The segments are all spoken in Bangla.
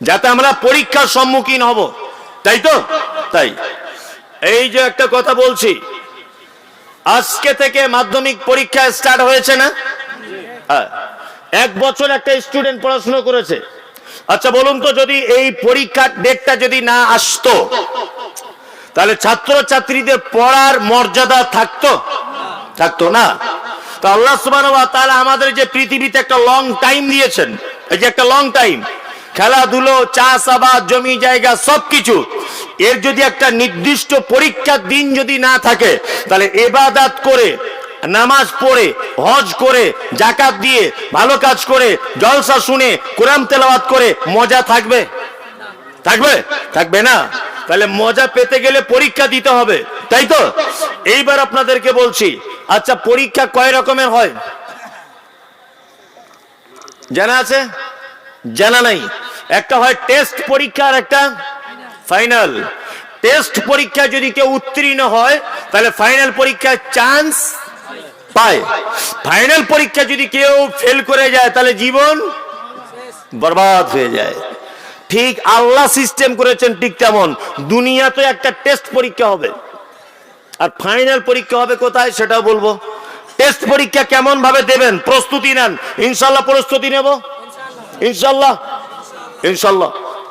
যাতে আমরা পরীক্ষার সম্মুখীন হব। তাই তো? তাই। এই যে একটা কথা বলছি, আজকে থেকে মাধ্যমিক পরীক্ষা স্টার্ট হয়েছে না? হ্যাঁ। এক বছর একটা স্টুডেন্ট পড়াশোনা করেছে। আচ্ছা বলুন তো, যদি এই পরীক্ষার ডেটটা যদি না আসতো, তাহলে ছাত্র ছাত্রীদের পড়ার মর্যাদা থাকতো? থাকতো না? তো আল্লাহ তাআলা আমাদের যে পৃথিবীতে একটা লং টাইম দিয়েছেন, এই যে একটা লং টাইম খেলাধুলো, চাষাবাদ, জমি জায়গা, সবকিছু। এর যদি একটা নির্দিষ্ট পরীক্ষার দিন যদি না থাকে, তাহলে এবাদাত করে, নামাজ পড়ে, হজ করে, জাকাত দিয়ে, ভালো কাজ করে, জলসা শুনে, কোরআন তেলাওয়াত করে, মজা থাকবে? থাকবে? থাকবে না? তাহলে মজা পেতে গেলে পরীক্ষা দিতে হবে, তাই তো? এইবার আপনাদেরকে বলছি আচ্ছা পরীক্ষা কয় রকমের হয়? জানা আছে? জানা নাই। একটা হয় টেস্ট পরীক্ষা আর একটা ফাইনাল টেস্ট পরীক্ষা যদি কেউ উত্তীর্ণ হয়, তাহলে ফাইনাল পরীক্ষায় চান্স পায়। ফাইনাল পরীক্ষা যদি কেউ ফেল করে যায়, তাহলে জীবন বরবাদ হয়ে যায়। ঠিক আল্লাহ সিস্টেম করেছেন ঠিক তেমন। দুনিয়াতে একটা টেস্ট পরীক্ষা হবে। আর ফাইনাল পরীক্ষা হবে কোথায় সেটাও বলব। টেস্ট পরীক্ষা কেমন ভাবে দেবেন? প্রস্তুতি নেন। ইনশাল্লাহ প্রস্তুতি নেব। ইনশাল্লাহ ইনশাল্লাহ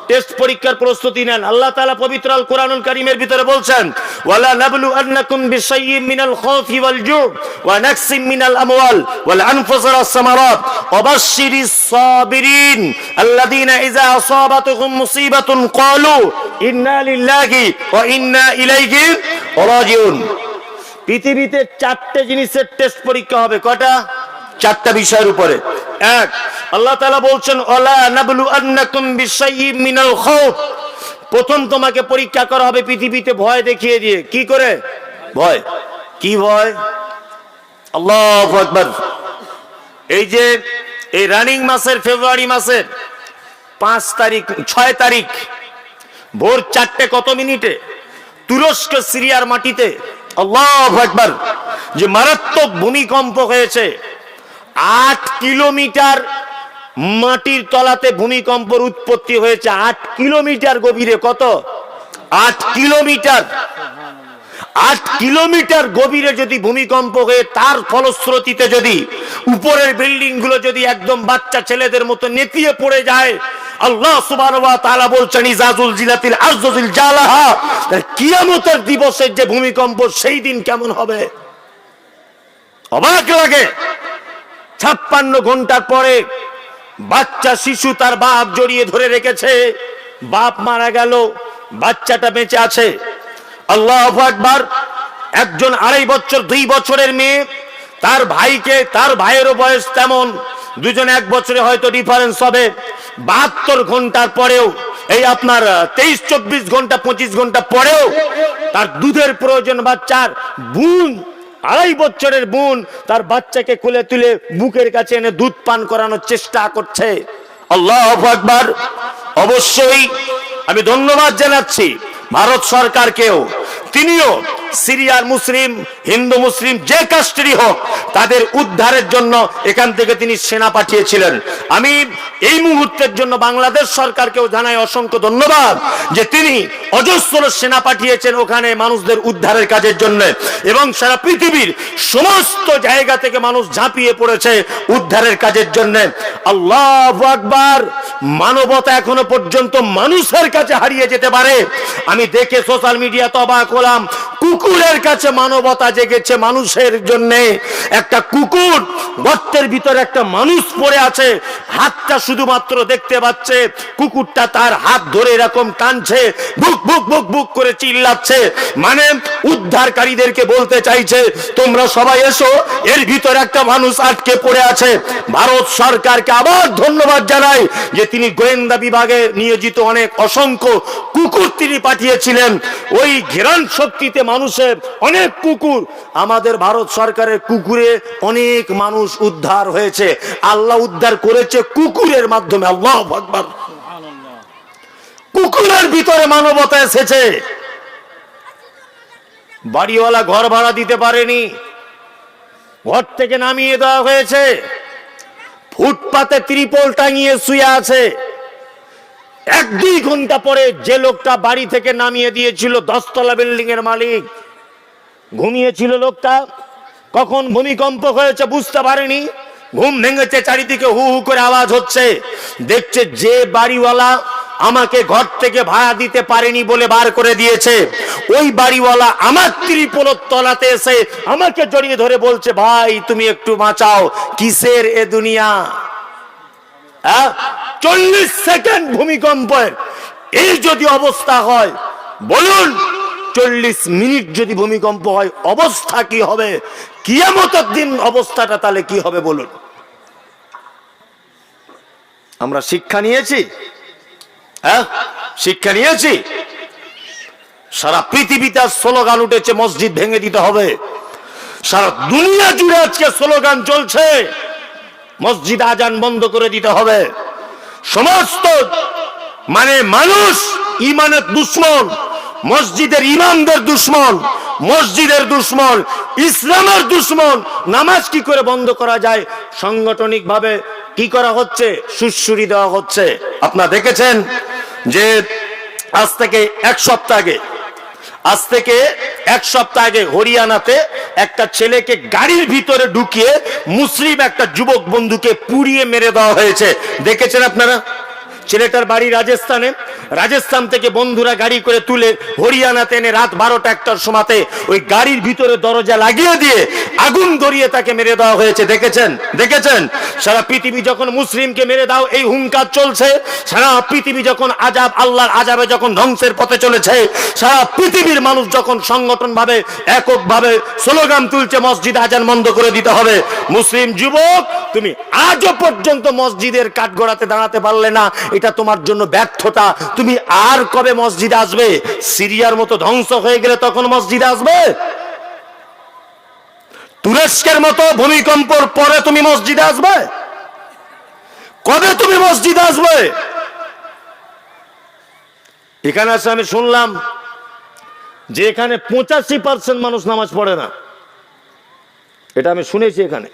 টেস্ট পরীক্ষার প্রস্তুতি নেন। আল্লাহ তাআলা পবিত্র আল কোরআনুল কারীমের ভিতরে বলছেন, ওয়ালা নাবলু আন্নাকুম বিশাইয়্যিম মিনাল খাউফি ওয়াল জু ওয়া নাকসিম মিনাল আমওয়াল ওয়াল আনফুসি ওয়াস সামারাত ওয়াবাশশিরিস সাবিরিন আল্লাযীনা ইযা আসাবাতুহুম মুসিবাতুন ক্বালু ইন্না লিল্লাহি ওয়া ইন্না ইলাইহি রাজিউন। পৃথিবীতে চারটে জিনিসের টেস্ট পরীক্ষা হবে। কটা চারটা বিষয়ের উপরে। এক আল্লাহ তাআলা বলছেন, ওয়ালা নাবলু আন্নাকুম বিশাইয়্যিম মিনাল খাউফ। প্রথম তোমাকে পরীক্ষা করা হবে পৃথিবীতে ভয় দেখিয়ে দিয়ে। কি করে? ভয়। কি ভয়? আল্লাহু এই যে, এই রানিং মাসের, ফেব্রুয়ারি মাসের পাঁচ তারিখ, ছয় তারিখ, ভোর চারটে কত মিনিটে তুরস্ক, সিরিয়ার মাটিতে আল্লাহ একবার যে মারাত্মক ভূমিকম্প হয়েছে, আট কিলোমিটার মাটির তলাতে ভূমিকম্পর উৎপত্তি হয়েছে আট কিলোমিটার গভীরে। কত? আট কিলোমিটার। আট কিলোমিটার গভীরে যদি ভূমিকম্প হয়ে, তার ফলশ্রুতিতে যদি উপরের বিল্ডিংগুলো যদি একদম বাচ্চা ছেলেদের মতো নেতিয়ে পড়ে যায়, আল্লাহ তাআলা বলছেন কিয়ামতের দিবসের যে ভূমিকম্প, সেই দিন কেমন হবে? অবাক লাগে। ছাপ্পান্ন ঘণ্টার পরে বাচ্চা, শিশু তার বাপ জড়িয়ে ধরে রেখেছে। বাপ মারা গেল, বাচ্চাটা বেঁচে আছে। আল্লাহ আকবার, একজন আড়াই বছর, দুই বছরের মেয়ে, তার ভাইকে, তার ভাইয়েরও বয়স তেমন। দুজন এক বছরে হয়তো ডিফারেন্স হবে। বাহাত্তর ঘণ্টার পরেও, এই আপনার তেইশ, চব্বিশ ঘণ্টা, পঁচিশ ঘণ্টা পরেও তার দুধের প্রয়োজন বাচ্চার, বোন আড়াই বছরের বোন তার বাচ্চাকে কোলে তুলে বুকের কাছে এনে দুধ পান করানোর চেষ্টা করছে। আল্লাহ আকবার। অবশ্যই আমি ধন্যবাদ জানাচ্ছি ভারত সরকারকেও। তিনিও সিরিয়ার মুসলিম, হিন্দু মুসলিম, যে কাস্টেরই হোক, তাদের উদ্ধারের জন্য এখান থেকে তিনি সেনা পাঠিয়েছিলেন। আমি এই মুহূর্তের জন্য বাংলাদেশ সরকারকেও জানাই অসংখ্য ধন্যবাদ যে তিনি অজস্র সেনা পাঠিয়েছেন ওখানে মানুষদের উদ্ধারের কাজের জন্য। এবং সারা পৃথিবীর সমস্ত জায়গা থেকে মানুষ ঝাঁপিয়ে পড়েছে উদ্ধারের কাজের জন্য। আল্লাহ আকবার, মানবতা এখনও পর্যন্ত মানুষের কাছে হারিয়ে যেতে পারে। আমি দেখে সোশ্যাল মিডিয়াতে অবাক হলাম কুকুরের কাছে মানবতা জেগেছে মানুষের জন্য। একটা কুকুর গর্তের ভিতরে একটা মানুষ পড়ে আছে, হাতটা শুধুমাত্র দেখতে পাচ্ছে, কুকুরটা তার হাত ধরে এরকম টানছে বুক বুক বুক বুক করে চিল্লাচ্ছে। মানে উদ্ধারকারীদেরকে বলতে চাইছে, তোমরা সবাই এসো, এর ভিতরে একটা মানুষ আটকে পড়ে আছে। ভারত সরকারকে আবার ধন্যবাদ জানাই যে তিনি গোয়েন্দা বিভাগে নিয়োজিত অনেক অসংখ্য কুকুর তিনি পাঠিয়েছিলেন। ওই ঘেরান শক্তিতে মানুষের অনেক কুকুর। আমাদের ভারত সরকারের কুকুরে অনেক মানুষ উদ্ধার হয়েছে। আল্লাহ উদ্ধার করেছে কুকুরের মাধ্যমে, আল্লাহ আকবার। কুকুরের ভিতরে মানবতা এসেছে। বাড়িওয়ালা ঘর ভাড়া দিতে পারেনি। ঘর থেকে নামিয়ে দেওয়া হয়েছে। ফুটপাতে ত্রিপল টাঙিয়ে শুয়ে আছে। এক দুই ঘণ্টা পরে যে লোকটা বাড়ি থেকে নামিয়ে দিয়েছিল, দশতলা বিল্ডিং এর মালিক। ঘুমিয়েছিল লোকটা। কখন ভূমিকম্প হয়েছে বুঝতে পারেনি। ঘুম ভেঙেছে, চারিদিকে হু হু করে আওয়াজ হচ্ছে। দেখছে যে বাড়িওয়ালা আমাকে ঘর থেকে ভাড়া দিতে পারেনি বলে বার করে দিয়েছে। ওই বাড়িওয়ালা আমার ত্রিপোলর তলাতে এসে আমাকে জড়িয়ে ধরে বলছে, ভাই, তুমি একটু বাঁচাও। কিসের এ দুনিয়া? চল্লিশ সেকেন্ড ভূমিকম্পের। এই যদি অবস্থা হয়, বলুন, চল্লিশ মিনিট যদি ভূমিকম্প হয়, অবস্থা কি হবে? কিয়ামতের দিন অবস্থাটা তাহলে কি হবে বলুন। আমরা শিক্ষা নিয়েছি। হ্যাঁ? শিক্ষা নিয়েছি। সারা পৃথিবীতে স্লোগান উঠেছে, মসজিদ ভেঙে দিতে হবে। সারা দুনিয়া জুড়ে আজকে স্লোগান চলছে। মসজিদ আজান বন্ধ করে দিতে হবে। সমস্ত মানে মানুষ ইমানের দুশ্মন, মসজিদের ইমামদের দুশ্মন, মসজিদের দুশ্মন, ইসলামের দুশ্মন, নামাজ কি করে বন্ধ করা যায় সাংগঠনিক ভাবে কি করা হচ্ছে সুশ্রুরি দেওয়া হচ্ছে। আপনারা দেখেছেন যে আজ থেকে এক সপ্তাহ আগে আজ থেকে এক সপ্তাহ আগে হরিয়ানাতে একটা ছেলেকে গাড়ির ভিতরে ঢুকিয়ে মুসলিম একটা যুবক বন্ধুকে পুড়িয়ে মেরে দেওয়া হয়েছে। দেখেছেন আপনারা? ছেলেটার বাড়ি রাজস্থানে। রাজস্থান থেকে বন্ধুরা গাড়ি করে তুলে হরিয়ানাতে এনে রাত বারোটা একটার সময়তে ওই গাড়ির ভিতরে দরজা লাগিয়ে দিয়ে আগুন ধরিয়ে তাকে মেরে দেওয়া হয়েছে। দেখেছেন? দেখেছেন? সারা পৃথিবী যখন মুসলিমকে মেরে দাও, এই হুঙ্কার চলছে। সারা পৃথিবী যখন আজাব, আল্লাহর আজাবে যখন ধ্বংসের পথে চলেছে, সারা পৃথিবীর মানুষ যখন সংগঠন ভাবে একক ভাবে স্লোগান তুলছে, মসজিদ আজান বন্ধ করে দিতে হবে। মুসলিম যুবক, তুমি আজও পর্যন্ত মসজিদের কাঠগড়াতে দাঁড়াতে পারলে না। এটা তোমার জন্য ব্যর্থতা। তুমি আর কবে মসজিদে আসবে? সিরিয়ার মতো ধ্বংস হয়ে গেলে তখন মসজিদে আসবে? তুরস্কের মতো ভূমিকম্পর পরে তুমি মসজিদে আসবে? কবে তুমি মসজিদে আসবে? এখানে আছে আমি শুনলাম যে এখানে পঁচাশি পার্সেন্ট মানুষ নামাজ পড়ে না। এটা আমি শুনেছি এখানে।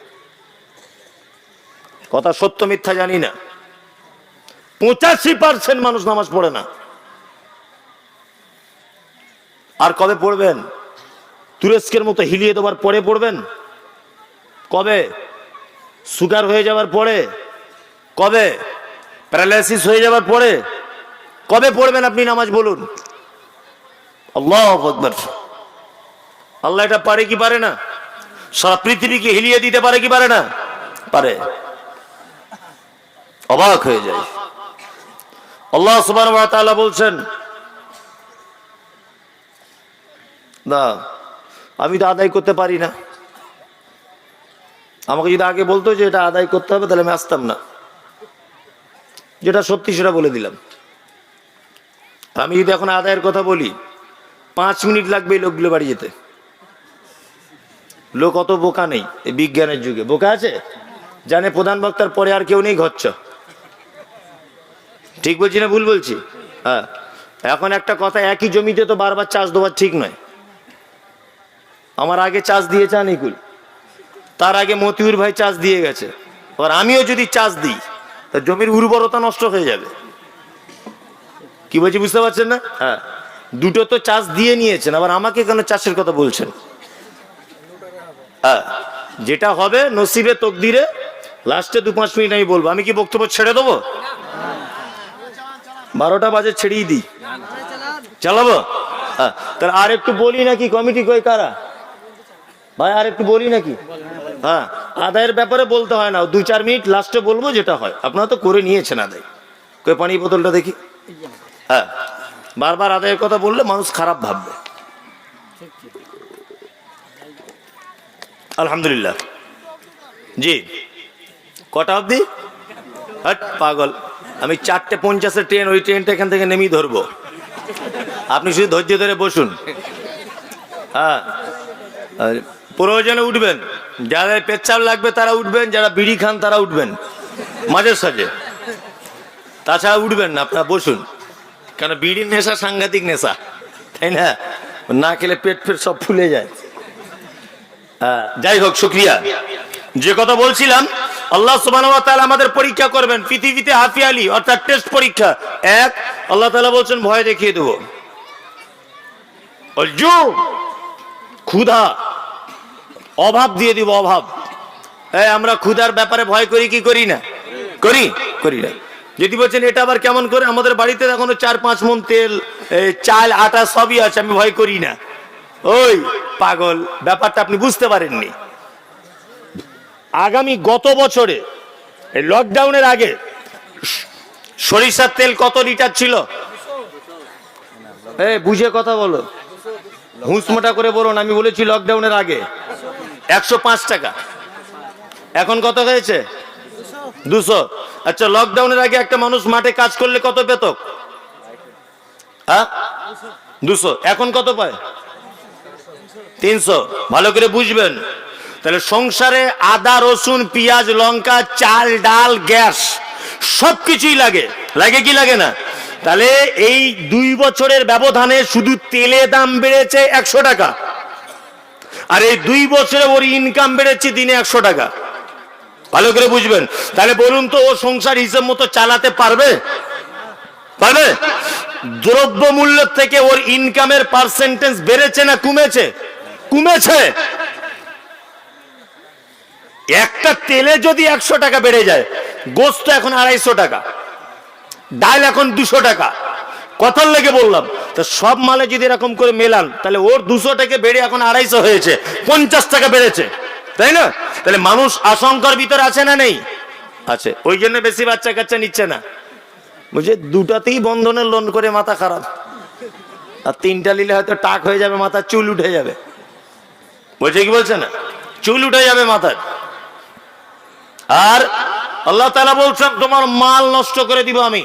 কথা সত্য মিথ্যা জানি না। পঁচাশি পার্সেন্ট মানুষ নামাজ পড়ে না। আর কবে পড়বেন? তুরস্কের মতো হিলিয়ে দেওয়ার পরে পড়বেন? কবে? সুগার হয়ে যাওয়ার পরে? কবে? প্যারালাইসিস হয়ে যাওয়ার পরে? কবে পড়বেন আপনি নামাজ বলুন? আল্লাহ আল্লাহ এটা পারে কি পারে না? সারা পৃথিবীকে হিলিয়ে দিতে পারে কি পারে না? পারে। অবাক হয়ে যায়। আল্লাহ সুবান বলছেন, না, আমি তো আদায় করতে পারি না। আমাকে যদি আগে বলতো যে এটা আদায় করতে হবে, তাহলে আমি আসতাম না। যেটা সত্যি সেটা বলে দিলাম। আমি যদি এখন আদায়ের কথা বলি, পাঁচ মিনিট লাগবে এই লোকগুলো বাড়ি যেতে। লোক অত বোকা নেই এই বিজ্ঞানের যুগে। বোকা আছে? জানে প্রধান বক্তার পরে আর কেউ নেই ঘচ্ছ ঠিক বলছি না, ভুল বলছি? হ্যাঁ। এখন একটা কথা, একই জমিতে তো বারবার চাষ দেওয়ার ঠিক নয়। আমার আগে চাষ দিয়েছে আনিকুল। তার আগে মতিউর ভাই চাষ দিয়ে গেছে। আর আমিও যদি চাষ দিই, তা জমির উর্বরতা নষ্ট হয়ে যাবে। কি বলছি, বুঝতে পারছেন না? হ্যাঁ। দুটো তো চাষ দিয়ে নিয়েছেন, আবার আমাকে কেন চাষের কথা বলছেন? হ্যাঁ। যেটা হবে, নসিবে তকদিরে, লাস্টে দু পাঁচ মিনিট আমি বলব। আমি কি বক্তব্য ছেড়ে দেবো? বারোটা বাজে ছেড়েই দিই। চালাবো? হ্যাঁ। তাহলে আর একটু বলি নাকি? কমিটি কই কারা? ভাই, আর একটু বলি নাকি? হ্যাঁ। আদায়ের ব্যাপারে বলতে হয় না। দু চার মিনিট লাস্টে বলব যেটা হয়। আপনারা তো করে নিয়েছেন আদায়। কই পানি বোতলটা দেখি? হ্যাঁ। বারবার আদায়ের কথা বললে মানুষ খারাপ ভাববে। আলহামদুলিল্লাহ। জি। কটা অবধি? হট, পাগল। আমি চারটে পঞ্চাশের ট্রেন, ওই ট্রেনটা এখান থেকে নেমেই ধরবো। আপনি শুধু ধৈর্য ধরে বসুন। হ্যাঁ। প্রয়োজনে উঠবেন। যাদের পেচ্ছাপ লাগবে তারা উঠবেন, যারা বিড়ি খান তারা উঠবেন। মাঝে সাঝে। তাছাড়া উঠবেন না, আপনারা বসুন। কেন বিড়ির নেশা সাংঘাতিক নেশা, তাই না? না খেলে পেট ফেট সব ফুলে যায়। যাই হোক, শুক্রিয়া। যে কথা বলছিলাম আল্লাহ তাআলা আমাদের পরীক্ষা করবেন, পৃথিবীতে হাফিয়ালি অর্থাৎ টেস্ট পরীক্ষা। এক, আল্লাহ তাআলা বলছেন, ভয় দেখিয়ে দেবো। ক্ষুধা, অভাব দিয়ে দিব, অভাব। এই, আমরা ক্ষুধার ব্যাপারে ভয় করি কি করি না? করি করি না। যদি বলছেন, এটা আবার কেমন করে? আমাদের বাড়িতে এখনও চার, পাঁচ মন তেল চাল, আটা সবই আছে, আমি ভয় করি না। ওই, পাগল, ব্যাপারটা আপনি বুঝতে পারেননি। আগামী গত বছরে লকডাউনের আগে সরিষার তেল কত লিটার ছিল? এ বুঝে কথা বলো। হুঁসমোটা করে বলুন আমি বলেছি লকডাউনের আগে। একশো পাঁচ টাকা। এখন কত হয়েছে? দুশো। আচ্ছা লকডাউনের আগে একটা মানুষ মাঠে কাজ করলে কত পেত হ্যাঁ? দুশো। এখন কত পায়? তিনশো। ভালো করে বুঝবেন। তাহলে সংসারে আদা, রসুন, পেঁয়াজ, লঙ্কা, চাল, ডাল, গ্যাস সব কিছুই লাগে। লাগে কি লাগে না? তাহলে এই দুই বছরের ব্যবধানে শুধু তেলে দাম বেড়েছে একশো টাকা। আর এই দুই বছরে ওর ইনকাম বেড়েছে দিনে একশো টাকা। ভালো করে বুঝবেন। তাহলে বলুন তো, ও সংসার হিসেব মতো চালাতে পারবে? পারবে? দ্রব্য মূল্যের থেকে ওর ইনকামের পার্সেন্টেজ বেড়েছে না কমেছে? কমেছে। একটা তেলে যদি একশো টাকা বেড়ে যায়, গোস্ত এখন আড়াইশো টাকা, ডাল এখন দুশো টাকা। কথার লেগে বললাম, তো সব মালে যদি এরকম করে মেলান, তাহলে ওর দুশো টাকা বেড়ে এখন আড়াইশো হয়েছে, পঞ্চাশ টাকা বেড়েছে, তাই না? তাহলে মানুষ আশঙ্কার ভিতর আছে না নেই? আছে, ওই জন্য বেশি বাচ্চা কাচ্চা নিচ্ছে না। বুঝে দুটাতেই বন্ধনের লোন করে মাথা খারাপ। আর তিনটা নিলে হয়তো টাক হয়ে যাবে, মাথার চুল উঠে যাবে। বলছে কি বলছে না? চুল উঠে যাবে মাথার। আর আল্লাহ তালা বলছেন, তোমার মাল নষ্ট করে দিব আমি।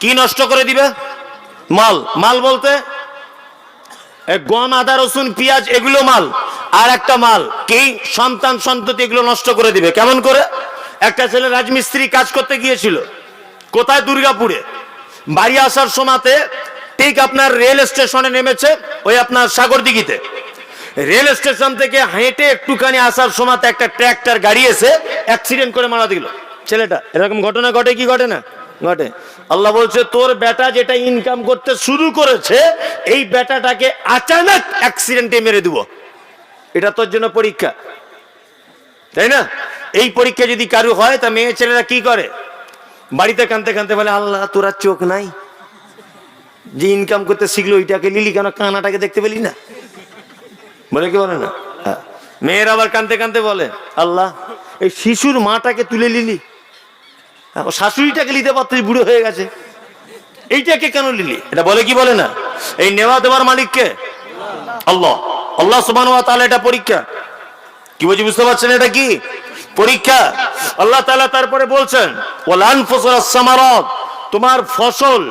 কি নষ্ট করে দিবে? মাল। মাল বলতে গম, আদা, রসুন, পেঁয়াজ, এগুলো মাল। আর একটা মাল, কি? সন্তান, সন্ততি এগুলো নষ্ট করে দিবে। কেমন করে? একটা ছেলে রাজমিস্ত্রি কাজ করতে গিয়েছিল, কোথায়? দুর্গাপুরে। বাড়ি আসার সময়তে ঠিক আপনার রেল স্টেশনে নেমেছে ওই আপনার সাগরদিঘিতে। রেল স্টেশন থেকে হেঁটে একটুখানি আসার সময় একটা ট্র্যাক্টর গাড়ি এসে অ্যাক্সিডেন্ট করে মারা দিল। ছেলেটা, এরকম ঘটনা ঘটে কি ঘটে না? ঘটে। আল্লাহ বলছে, তোর বেটা যেটা ইনকাম করতে শুরু করেছে, এই বেটাটাকে আচানক অ্যাক্সিডেন্টে মেরে দিব। এটা তোর জন্য পরীক্ষা। তাই না? এই পরীক্ষা যদি কারু হয়, তা মেয়ে ছেলেরা কি করে? বাড়িতে কানতে কানতে বলে, আল্লাহ, তোরা চোখ নাই। যে ইনকাম করতে শিখলো, ওইটাকে লিলি কেন কানাটাকে দেখতে পেলি না? বলে কি বলে না? হ্যাঁ। মেয়েরা আবার কানতে কানতে বলে আল্লাহ এই শিশুর মাটাকে তুলে নিলি। হ্যাঁ, শাশুড়িটাকে নিতে পারতিস বুড়ো হয়ে গেছে। এইটাকে কেন নিলি? এটা বলে কি বলে না? এই নেওয়া দেওয়ার মালিককে? আল্লাহ। আল্লাহ সুবান তাহলে এটা পরীক্ষা। কি বলছি বুঝতে পারছেন এটা কি? পরীক্ষা। আল্লাহ তাআলা তারপরে বলছেন ওয়াল ফসল সামারাত। তোমার ফসল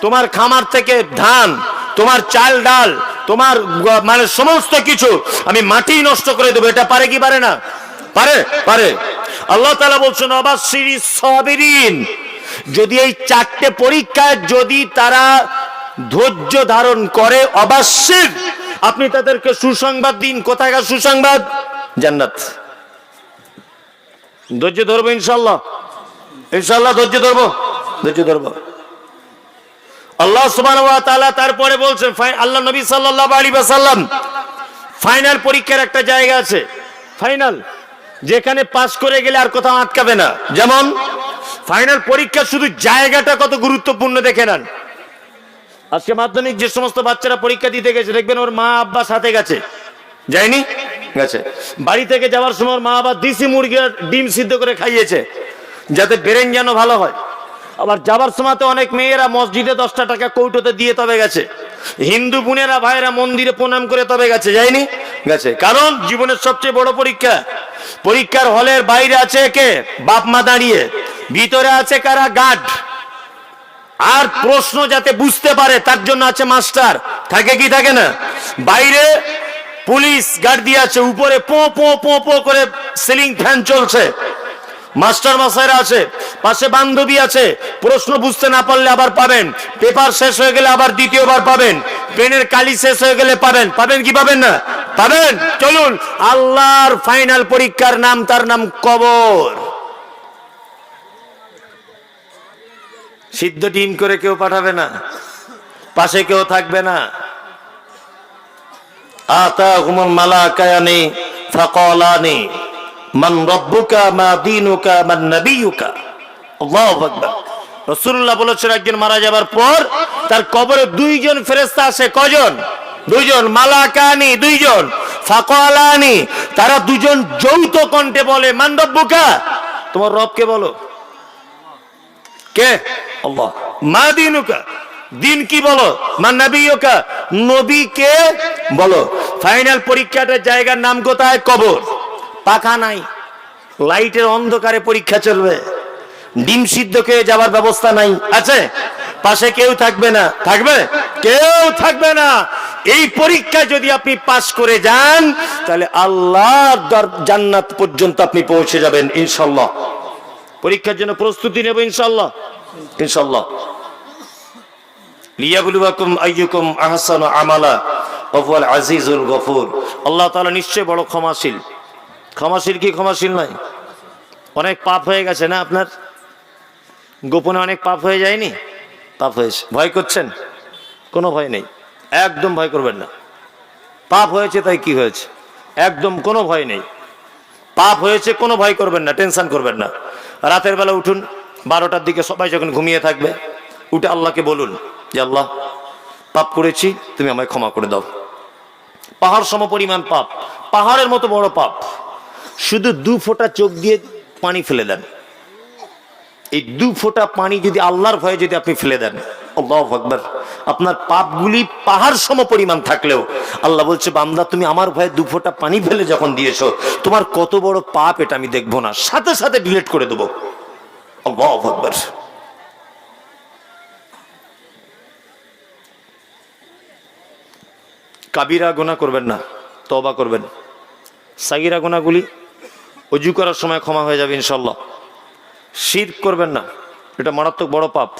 তোমার খামার থেকে ধান তোমার চাল ডাল তোমার মানে সমস্ত কিছু আমি মাটি নষ্ট করে দেবো। এটা পারে কি পারে না? পারে পারে। আল্লাহ তাআলা বলছেন, অবাসিরি সাবিরিন। যদি এই চারটে পরীক্ষায় যদি তারা ধৈর্য ধারণ করে অবশ্যই আপনি তাদেরকে সুসংবাদ দিন। কোথাকার সুসংবাদ? জান্নাত। ধৈর্য ধরবো ইনশাল্লাহ ইনশাল্লাহ ধৈর্য ধরবো। ধৈর্য ধরবো। আল্লাহ তাআলা তারপরে বলছেন আল্লাহ নবী সাল্লাল্লাহু আলাইহি ওয়াসাল্লাম, ফাইনাল পরীক্ষার একটা জায়গা আছে। ফাইনাল, যেখানে পাস করে গেলে আর কোথাও আটকাবে না। যেমন, ফাইনাল পরীক্ষা শুধু জায়গাটা কত গুরুত্বপূর্ণ দেখে নেন। আজকে মাধ্যমিক যে সমস্ত বাচ্চারা পরীক্ষা দিতে গেছে, দেখবেন ওর মা আব্বা সাথে গেছে। যায়নি? গেছে। বাড়ি থেকে যাওয়ার সময় মা আবার দিশি মুরগি ডিম সিদ্ধ করে খাইয়েছে, যাতে ব্রেন যেন ভালো হয়। আবার যাবার সময় অনেক মেয়েরা মসজিদে দশটা টাকা কৌটোতে দিয়ে তবে গেছে। হিন্দু বোনেরা ভাইরা মন্দিরে প্রণাম করে তবে গেছে, যায়নি? গেছে। কারণ জীবনের সবচেয়ে বড় পরীক্ষা। পরীক্ষার হলের বাইরে আছে কে? বাপ মা দাঁড়িয়ে। ভিতরে আছে কারা? গার্ড। আর প্রশ্ন যাতে বুঝতে পারে, তার জন্য আছে মাস্টার। থাকে কি, থাকে না? বাইরে পুলিশ গার্ড দিয়ে আছে, উপরে পো পো পো পো করে সিলিং ফ্যান চলছে। মাস্টার মাসাইরা আছে, পাশে বান্ধবী আছে। প্রশ্ন বুঝতে না পারলে আবার পাবেন। পেপার শেষ হয়ে গেলে আবার দ্বিতীয়বার পাবেন। পেনের কালি শেষ হয়ে গেলে পাবেন। পাবেন কি পাবেন না? পাবেন? চলুন। আল্লাহর ফাইনাল পরীক্ষার নাম, তার নাম কবর। সিদ্ধ ডিম করে কেউ পাঠাবে না। পাশে কেউ থাকবে না। আতা হুমন মালা কায়ানি নেই মান রব্বুকা, মা দীনুকা, মান নাবিয়ুকা। আল্লাহু আকবার। রাসূলুল্লাহ বলেছেন, একজন মারা যাবার পর তার কবরে দুইজন ফেরেশতা আসে কজন? দুইজন। মালাকানি, দুইজন। ফাকালানি, তারা দুজন যৌথ কণ্ঠে বলে, মান রব্বুকা? তোমার রবকে বলো? কে? আল্লাহ। মা দিনুকা। দিন কি বলো? মা নবীকা নবী কে বলো? ফাইনাল পরীক্ষাটার জায়গার নাম কোথায়? কবর। পাখা নাই। লাইটের অন্ধকারে পরীক্ষা চলবে। ডিম সিদ্ধ খেয়ে যাবার ব্যবস্থা নাই। আছে? পাশে কেউ থাকবে না। থাকবে? কেউ থাকবে না। এই পরীক্ষা যদি আপনি পাশ করে যান, তাহলে আল্লাহ জান্নাত পর্যন্ত আপনি পৌঁছে যাবেন, ইনশাল্লাহ। পরীক্ষার জন্য প্রস্তুতি নেব, ইনশাল্লাহ। ইনশাল্লাহ। লিয়াবলুয়াকুম আইয়ুকুম আহসানু আমালা আজিজুল গফুর। আল্লাহ তাআলা নিশ্চয় বড় ক্ষমাশীল। ক্ষমাশীল কি ক্ষমাশীল নয়? অনেক পাপ হয়ে গেছে না আপনার? গোপনে অনেক পাপ হয়ে যায়নি? পাপ হয়েছে। ভয় করছেন? কোনো ভয় নেই। একদম ভয় করবেন না। পাপ হয়েছে তাই কি হয়েছে? একদম কোনো ভয় নেই। পাপ হয়েছে কোনো ভয় করবেন না, টেনশন করবেন না। রাতের বেলা উঠুন, বারোটার দিকে সবাই যখন ঘুমিয়ে থাকবে, উঠে আল্লাহকে বলুন যে, আল্লাহ, পাপ করেছি, তুমি আমায় ক্ষমা করে দাও। পাহাড় সম পরিমাণ পাপ, পাহাড়ের মতো বড় পাপ। শুধু দু ফোঁটা চোখ দিয়ে পানি ফেলে দেন। এই দু ফোঁটা পানি যদি আল্লাহর ভয়ে যদি আপনি ফেলে দেন, আল্লাহ আকবার। আপনার পাপগুলি পাহাড় সম পরিমাণ থাকলেও আল্লাহ বলছে, বান্দা, তুমি আমার ভয়ে দু ফোঁটা পানি ফেলে যখন দিয়েছ, তোমার কত বড় পাপ এটা আমি দেখব না। সাথে সাথে ডিলিট করে দেবো। আল্লাহ কাবিরা গোনা করবেন না তবা করবেন। সাগিরা গোনাগুলি অজু করার সময় ক্ষমা হয়ে যাবে ইনশাল্লাহ শির করবেন না। এটা মারাত্মক বড় পাপ।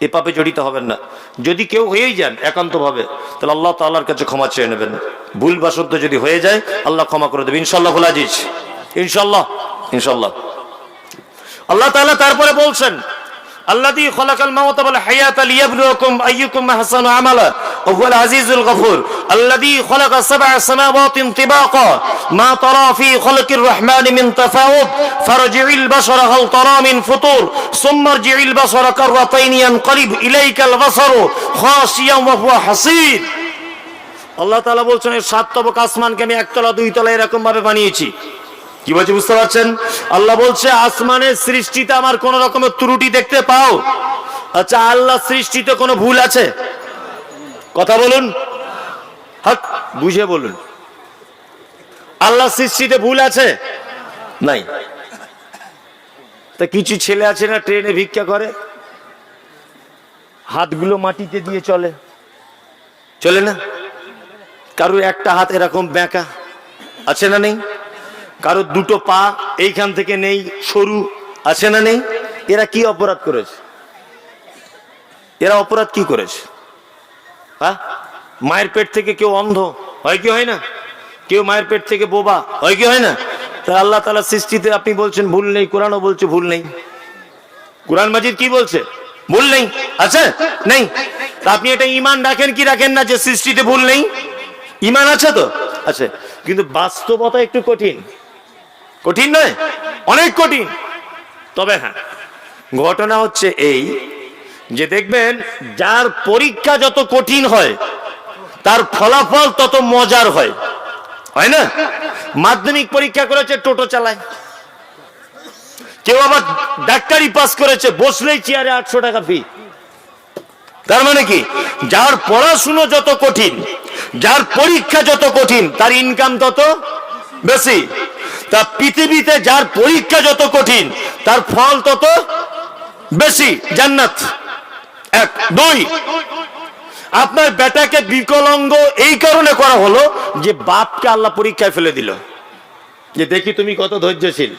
এ পাপে জড়িত হবেন না। যদি কেউ হয়েই যান একান্তভাবে, তাহলে আল্লাহ তাল্লাহার কাছে ক্ষমা চেয়ে নেবেন। ভুল বাসদ্য যদি হয়ে যায়, আল্লাহ ক্ষমা করে দেবে। ইনশাল্লাহ আজিজ। ইনশাল্লাহ ইনশাল্লাহ আল্লাহ তাল্লাহ তারপরে বলছেন আল্লাযী খলাকাল মাউতা ওয়াল হায়াতা লিয়াবলুয়াকুম আইয়ুকুম আহসানু আমালা ওয়া হুয়াল আজিজুল গফুর, আল্লাযী খলাকা সাব'a সামাওয়াতিন তিবাকা, মা তারা ফি খলকির রহমান মিন তাফাউত ফারজি'ল বাশারা হাল তারা মিন ফুতুর, সুম্মা রজি'ল বাশারা কাররাতাইন ইয়ানকালিব ইলাইকাল বাশারু খাশিয়ান ওয়া হুয়া হাসীর আল্লাহ তাআলা বলছেন সাত তবক আসমানকে আমি একতলা দুই তলা এরকম ভাবে বানিয়েছি। কি বলছে বুঝতে পারছেন? আল্লাহ বলছে, আসমানের সৃষ্টিতে আমার কোন রকমের ত্রুটি দেখতে পাও। আচ্ছা আল্লাহ সৃষ্টিতে কোনো ভুল আছে? কথা বলুন। হক বুঝে বলুন। আল্লাহ সৃষ্টিতে ভুল আছে? নাই। তা কিছু ছেলে আছে না ট্রেনে ভিক্ষা করে? হাতগুলো মাটিতে দিয়ে চলে। চলে না? কারোর একটা হাত এরকম ব্যাঁকা আছে না নেই? কারোর দুটো পা এইখান থেকে নেই, সরু আছে না নেই? এরা কি অপরাধ করেছে? এরা অপরাধ কি করেছে? হ্যাঁ? মায়ের পেট থেকে কেউ অন্ধ, হয় কি হয় না? কেউ মায়ের পেট থেকে বোবা, হয় কি হয় না? তা আল্লাহ তালা সৃষ্টিতে আপনি বলছেন, ভুল নেই। কোরআনও বলছে, ভুল নেই। কোরআন মাজিদ কি বলছে? ভুল নেই। আছে? নেই। আপনি এটা ইমান রাখেন কি রাখেন না যে সৃষ্টিতে ভুল নেই? ইমান আছে তো? আছে। কিন্তু বাস্তবতা একটু কঠিন। কঠিন নয়? অনেক কঠিন। তবে হ্যাঁ ঘটনা হচ্ছে এই যে দেখবেন, যার পরীক্ষা যত কঠিন হয়, তার ফলাফল তত মজার হয়। হয় না? মাধ্যমিক পরীক্ষা করেছে, টোটো চালায়। কেউ আবার ডাক্তারি পাস করেছে, বসলেই চেয়ারে আটশো টাকা ফি তার মানে কি? যার পড়াশুনো যত কঠিন, যার পরীক্ষা যত কঠিন, তার ইনকাম তত বেশি। তা পৃথিবীতে যার পরীক্ষা যত কঠিন, তার ফল তত বেশি। জান্নাত। এক, দুই। আপনার বেটাকে বিকলাঙ্গ এই কারণে করা হলো যে বাপকে আল্লাহ পরীক্ষায় ফেলে দিল। যে দেখি তুমি কত ধৈর্যশীল।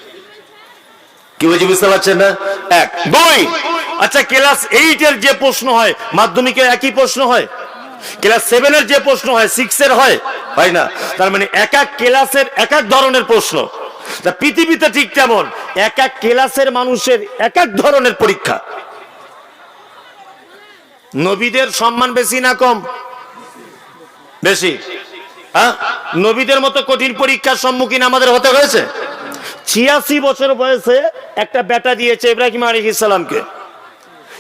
বুঝতে পারছেন না? এক আচ্ছা যে প্রশ্ন হয়, মাধ্যমিকের একই প্রশ্ন হয়? যে প্রশ্ন হয় হয়? হয় না। তার মানে এক এক ক্লাসের এক এক ধরনের প্রশ্ন। পৃথিবীতে ঠিক তেমন। এক এক ক্লাসের মানুষের এক এক ধরনের পরীক্ষা। নবীদের সম্মান বেশি না কম? বেশি। হ্যাঁ? নবীদের মতো কঠিন পরীক্ষার সম্মুখীন আমাদের হতে হয়েছে? ছিয়াশি বছর বয়সে একটা বেটা দিয়েছে ইব্রাহিম আলী ইসলামকে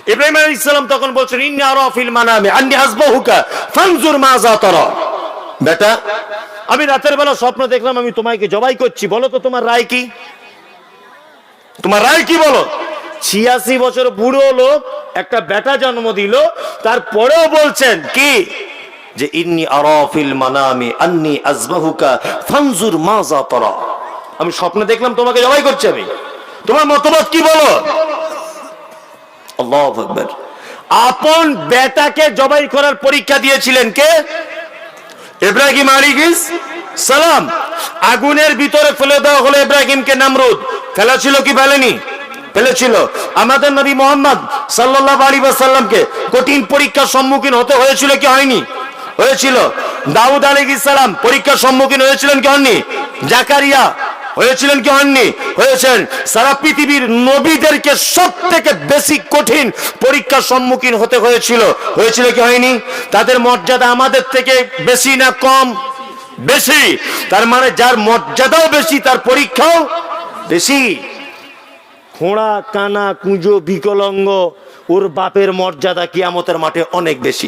ইব্রাহিম আলী ইসলাম তখন বলছেন, ইন্নি আরও ফিল মানামি, আন্নি হাসবাহুকা, ফানজুর মাজা তরা। বেটা আমি রাতের বেলা স্বপ্ন দেখলাম, আমি তোমাকে জবাই করছি। বলো তো, তোমার রায় কি? তোমার রায় কি বলো? ছিয়াশি বছর বুড়ো লোক একটা বেটা জন্ম দিল, তারপরেও বলছেন কি? যে ইন্নি আরাফিল মানামি, আন্নি আজবাহুকা, ফানজুর মাজা তরা আমি স্বপ্নে দেখলাম, তোমাকে জবাই করছি আমি। তোমার মতবাদ কি বলো? আল্লাহু আকবার। আপন বেটাকে জবাই করার পরীক্ষা দিয়েছিলেন কে? ইব্রাহিম আলিগিস সালাম, আগুনের ভিতরে ফেলে দেওয়া হলো ইব্রাহিমকে নামরুদ। ফেলা ছিল কি ফেলেনি? ফেলেছিল আমাদের নবী মোহাম্মদ সাল্লাল্লাহু আলাইহি সাল্লামকে কঠিন পরীক্ষার সম্মুখীন হতে হয়েছিল কি হয়নি? হয়েছিল। দাউদ আলাইহিস সালাম পরীক্ষার সম্মুখীন হয়েছিলেন কি হননি? জাকারিয়া হয়েছিলেন কি হননি? হয়েছেন। সারা পৃথিবীর নবীদেরকে সব থেকে বেশি কঠিন পরীক্ষার সম্মুখীন হতে হয়েছিল। হয়েছিল কি হয়নি? তাদের মর্যাদা আমাদের থেকে বেশি না কম? বেশি। তার মানে যার মর্যাদাও বেশি, তার পরীক্ষাও বেশি। খোঁড়া, কানা, কুঁজো, বিকলঙ্গ, ওর বাপের মর্যাদা কিয়ামতের মাঠে অনেক বেশি।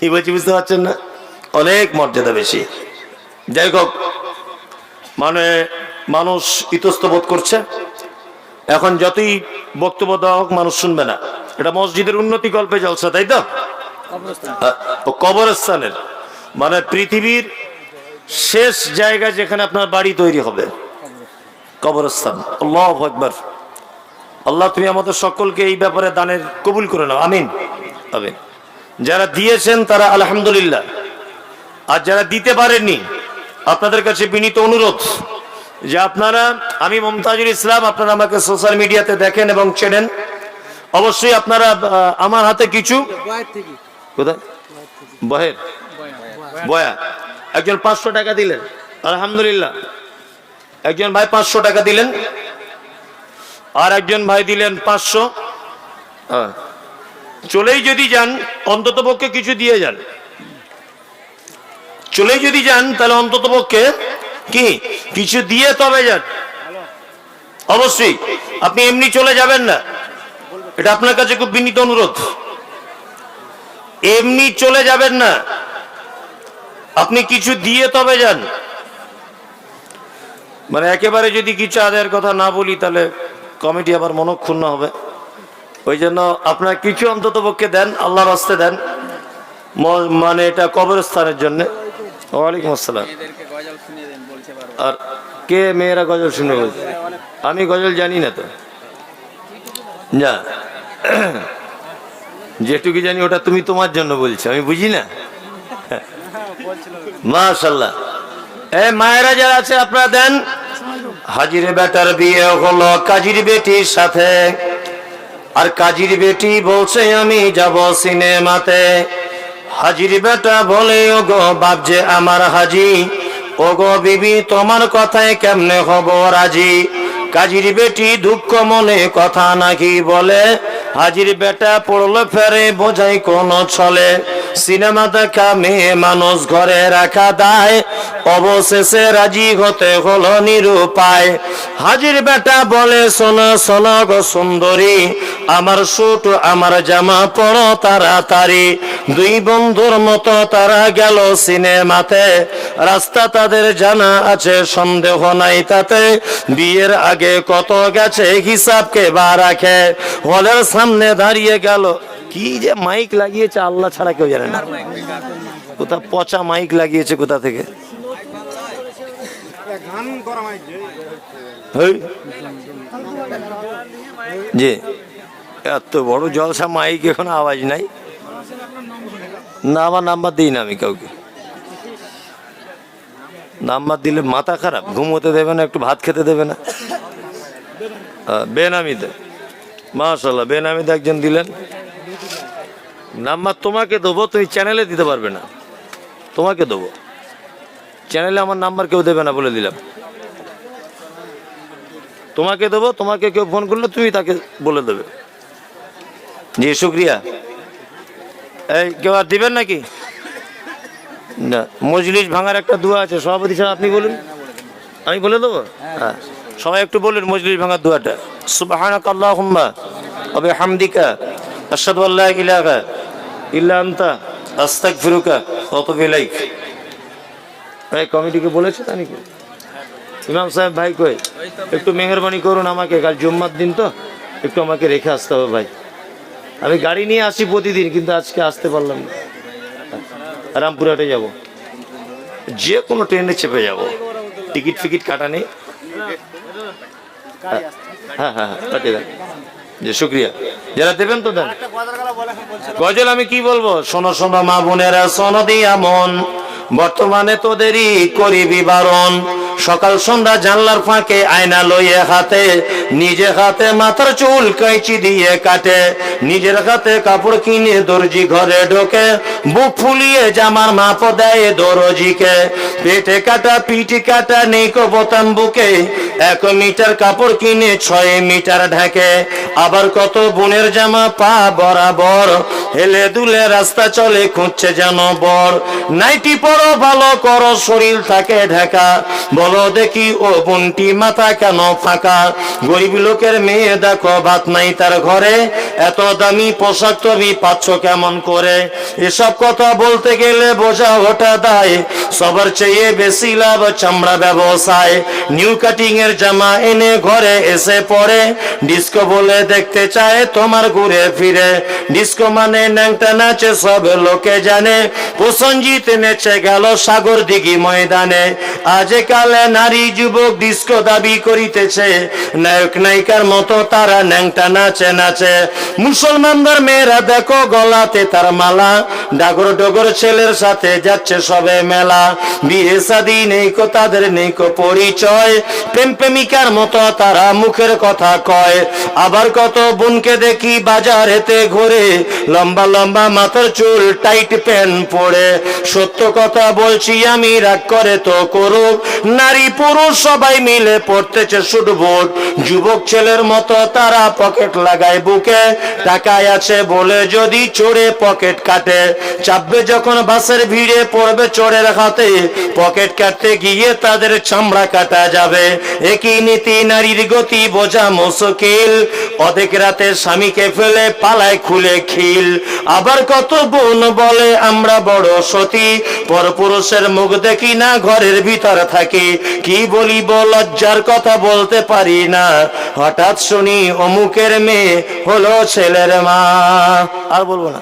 কি বলছি, বুঝতে পারছেন না? অনেক মর্যাদা বেশি। যাই হোক মানে মানুষ ইতস্ত বোধ করছে। এখন যতই বক্তব্য দেওয়া হোক মানুষ শুনবে না। এটা মসজিদের উন্নতি গল্পে জলসা তাই তো? কবরস্থানের। মানে পৃথিবীর শেষ জায়গা যেখানে আপনার বাড়ি তৈরি হবে। কবরস্থান। আল্লাহ একবার আল্লাহ তুমি আমাদের সকলকে এই ব্যাপারে দানের কবুল করে নাও। আমিন। আমিন। যারা দিয়েছেন তারা আলহামদুলিল্লাহ। আর যারা দিতে পারেননি আপনাদের কাছে বিনীত অনুরোধ যে আপনারা, আমি মমতাজুল ইসলাম, আপনারা আমাকে সোশ্যাল মিডিয়াতে দেখেন এবং চেনেন। অবশ্যই আপনারা আমার হাতে কিছু কোথায়? বহের। বয়া। একজন পাঁচশো টাকা দিলেন। আলহামদুলিল্লাহ। একজন ভাই পাঁচশো টাকা দিলেন। আর একজন ভাই দিলেন পাঁচশো। চলেই যদি যান অন্তত পক্ষে কিছু দিয়ে যান। চলেই যদি যান, তাহলে অন্তত পক্ষে কি? কিছু দিয়ে তবে যান। অবশ্যই, আপনি এমনি চলে যাবেন না। এটা আপনার কাছে খুব বিনীত অনুরোধ। এমনি চলে যাবেন না। আপনি কিছু দিয়ে তবে যান। মানে একেবারে যদি কিছু আদায়ের কথা না বলি, তাহলে কমিটি আবার মনক্ষুণ্ণ হবে। ওই জন্য আপনার কিছু অন্তত পক্ষে দেন, আল্লাহর হস্তে দেন। মানে এটা কবরস্থানের জন্য। ওয়ালাইকুম আসসালাম। আর কে মেয়েরা গজল শুনে বলছে? আমি গজল জানি না তো। না যেটুকু জানি ওটা তুমি তোমার জন্য বলছো আমি বুঝি না? মাশাল্লাহ এ মায়েরা যারা আছে আপনারা দেন। হাজির বেটার বিয়ে হলো কাজীর বেটির সাথে। আর কাজীর বেটি বলছে আমি যাব সিনেমাতে। হাজির বেটা বলে ও গো বাপ যে আমার হাজি ও গো বিবি তোমার কথায় কেমনে হব রাজি? কাজির বেটি দুঃখ মনে কথা নাকি বলে, হাজির বেটা পড়ল ফেরে বোঝাই কোন ছলে। সিনেমা দেখা মেয়ে মানুষ ঘরে রাখা দায়। অবশেষে রাজি হতে হলো নিরুপায়। হাজির বেটা বলে, শোনো শোনো গো সুন্দরী, আমার সুট আমার জামা পড়ো তাড়াতাড়ি। দুই বন্ধুর মতো তারা গেল সিনেমাতে। রাস্তা তাদের জানা আছে, সন্দেহ নাই তাতে। বিয়ের আগে কত গেছে হিসাবকে বা রাখে? হলের সামনে দাঁড়িয়ে গেল কি যে মাইক লাগিয়েছে আল্লাহ ছাড়া কেউ জানে না। কোথা পচা মাইক লাগিয়েছে কোথা থেকে। জি এত বড় জলসা মাইক এখন আওয়াজ নাই। না, আমার নাম্বার দিই না আমি কাউকে। নাম্বার দিলে মাথা খারাপ ঘুমোতে দেবে না, একটু ভাত খেতে দেবে না। বেনামিতে। মাশাল্লাহ বেনামিতে একজন দিলেন। নাম্বার তোমাকে দেবো, তুমি চ্যানেলে দিতে পারবে না। তোমাকে দেবো। চ্যানেলে আমার নাম্বার কেউ দেবে না বলে দিলাম। তোমাকে দেবো, তোমাকে কেউ ফোন করলে তুমি তাকে বলে দেবে। জি, শুক্রিয়া। এই, কেউ আর দিবেন নাকি? না, মজলিস ভাঙার একটা দোয়া আছে, সভাপতি সাহেব, আপনি বলুন। আমি বলে দেবো? হ্যাঁ সবাই একটু বলুন মজলিস ভাঙার দোয়াটা। সুবহানাক আল্লাহুম্মা ওয়া বিহামদিকা, আশহাদু আল্লা ইলাহা ইল্লা আনতা, আস্তাগফিরুকা ওয়া আতুবু ইলাইক। ভাই কমিটিকে বলেছে তা নাকি? ইমাম সাহেব, ভাই কই? একটু মেহরবানি করুন আমাকে, কাল জুম্মার দিন তো। একটু আমাকে রেখে আসতে হবে, ভাই। আমি গাড়ি নিয়ে আসি প্রতিদিন, কিন্তু আজকে আসতে পারলাম না। রামপুরহাটে যাব। যে কোনো ট্রেনে চেপে যাব। টিকিট ফিকিট কাটা নেই। হ্যাঁ হ্যাঁ হ্যাঁ পাঠিয়ে দেন। জি শুক্রিয়া। যারা দেবেন তো দেন। গজল আমি কি বলব? শোনো শোনো মা বোনেরা শোনো দিয়া মন। বর্তমানে তোদেরই করিবি বারণ সকাল সন্ধ্যা জানলার ফাঁকে আয়না লইয়ে হাতে নিজে হাতে মাথার চুল কাইচি দিয়ে কাটে, নিজের হাতে কাপড় কিনে দর্জি ঘরে ঢোকে, বুক ফুলিয়ে জামার মাপ দেয় দরজিকে। পেটে কাটা, পিঠে কাটা নেই বোতাম বুকে, এক মিটার কাপড় কিনে ছয় মিটার ঢাকে। আবার কত বোনের জামা পা বরাবর, হেলে দুলে রাস্তা চলে খুঁজছে যেন বর। নাইটি পরো ভালো করো, শরীর থাকে ঢাকা। বলো দেখি ও বোনটি মাথা কেন ফাঁকা? গরিব লোকের মেয়ে দেখো, ভাত নাই তার ঘরে। এত দামি পোশাক তুমি পাচ্ছ কেমন করে? এসব কথা বলতে গেলে বোঝা ওটা দায়। সবার চেয়ে বেশি লাভ চামড়া ব্যবসায়। নিউ কাটিং এর জামা এনে ঘরে এসে পড়ে। ডিস্কো বলে দেখতে চায় তোমার ঘুরে ফিরে। ডিস্কো মানে ন্যাংটা নাচে সব লোকে জানে। প্রসঞ্জিত নেচে গেল সাগর দিঘি ময়দানে। আজকাল নারী যুবক ডিস্কো দাবি করিতেছে। নায়ক, নায়িকার মতো তারা ন্যাংটা নাচে নাচে। মুসলমানদের মেয়েরা দেখো গলাতে তার মালা। ডাগর ডগর ছেলের সাথে যাচ্ছে সবে মেলা। বিয়ে সাদি নেই কো, তাদের নেই কো পরিচয়। প্রেম প্রেমিকার মতো তারা মুখের কথা কয়। আবার কত বোনকে দেখি বাজারেতে ঘুরে। লম্বা লম্বা মাথার চুল, টাইট প্যান্ট পরে। সত্য কথা বলছি, আমি রাগ করে তো করুক। নারী পুরুষ সবাই মিলে পড়তেছে শুটবোর্ড যুবক ছেলের মতো তারা পকেট লাগায় বুকে। টাকায় আছে বলে যদি চোরে পকেট কাটে। চাপবে যখন বাসের ভিড়ে পড়বে চোরের হাতে। পকেট কাটতে গিয়ে তাদের চামড়া কাটা যাবে। একই নীতি নারীর গতি বোঝা মুশকিল। অধেক রাতে স্বামীকে ফেলে পালায় খুলে খিল। আবার কত বোন বলে, আমরা বড় সতী। পরপুরুষের মুখ দেখি না, ঘরের ভিতর থাকি। কি বলিব, লজ্জার কথা বলতে পারি না। হঠাৎ শুনি অমুকের মেয়ে হলো ছেলের মা। আর বলব না।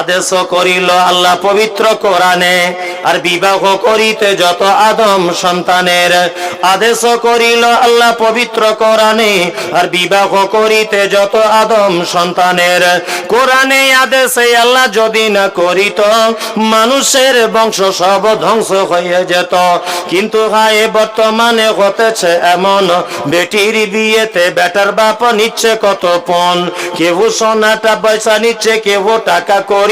আদেশ করিল আল্লাহ পবিত্র কোরআনে, আর বিবাহ করিতে যত আদম সন্তানের আদেশ করিল আল্লাহ পবিত্র কোরআনে, আর বিবাহ করিতে যত আদম সন্তানের কোরআনে আদেশে আল্লাহ যদি না করিত, মানুষের বংশ সব ধ্বংস হয়ে যেত। কিন্তু হায়, বর্তমানে হতেছে এমন, বেটির বিয়েতে বেটার বাপ নিচ্ছে কত পণ কেউ সোনাটা পয়সা নিচ্ছে কেউ টাকা করি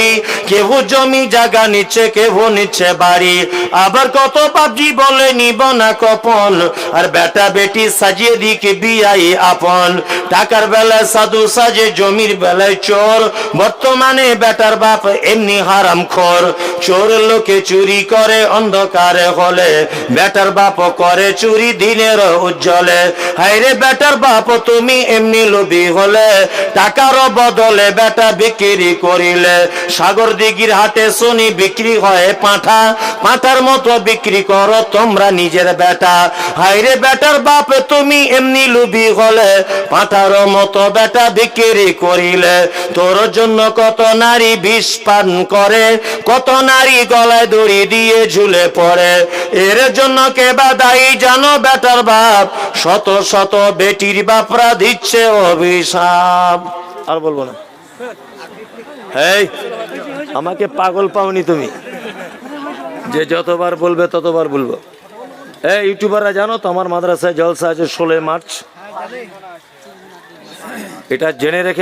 কেউ জমি জায়গা নিচ্ছে কেউ নিচ্ছে বাড়ি। আবার কত পাবজি বলে নিব না কপন আর বেটা বেটি সাজিয়ে দিকে বিয়াই আপন। টাকার বেলায় সাধু সাজে, জমির বেলায় চোর। বর্তমানে বেটার বাপ এমনি হারাম খোর। চোর লোকে চুরি করে, অন্ধকারে হলে। বেটার বাপ করে চুরি দিনের উজ্জ্বলে। হাইরে বেটার বাপ, তুমি এমনি লোভী হলে। টাকার বদলে বেটা বিক্রি করিলে। সাগর দিঘির হাতে শুনি বিক্রি হয় পাঁঠা। পাঁঠার মতো বিক্রি করো তোমরা নিজের বেটা। হাইরে বেটার বাপ, তুমি এমনি লুবি হলে পাঁঠার মতো বেটা বিক্রি করিলে। তোর জন্য কত নারী বিষ পান করে। কত নারী গলায় দড়ি দিয়ে ঝুলে পড়ে। এর জন্য কে বা দায়ী জানো বেটার বাপ? শত শত বেটির বাপরা দিচ্ছে অভিশাপ। আর বলব না। এই আমাকে পাগল পাওনি তুমি। যে যতবার বলবে ততবার বলব। এই ইউটিউবাররা জানো তো, আমার মাদ্রাসায় জলসা আছে ষোলোই মার্চ। এটা জেনে রেখে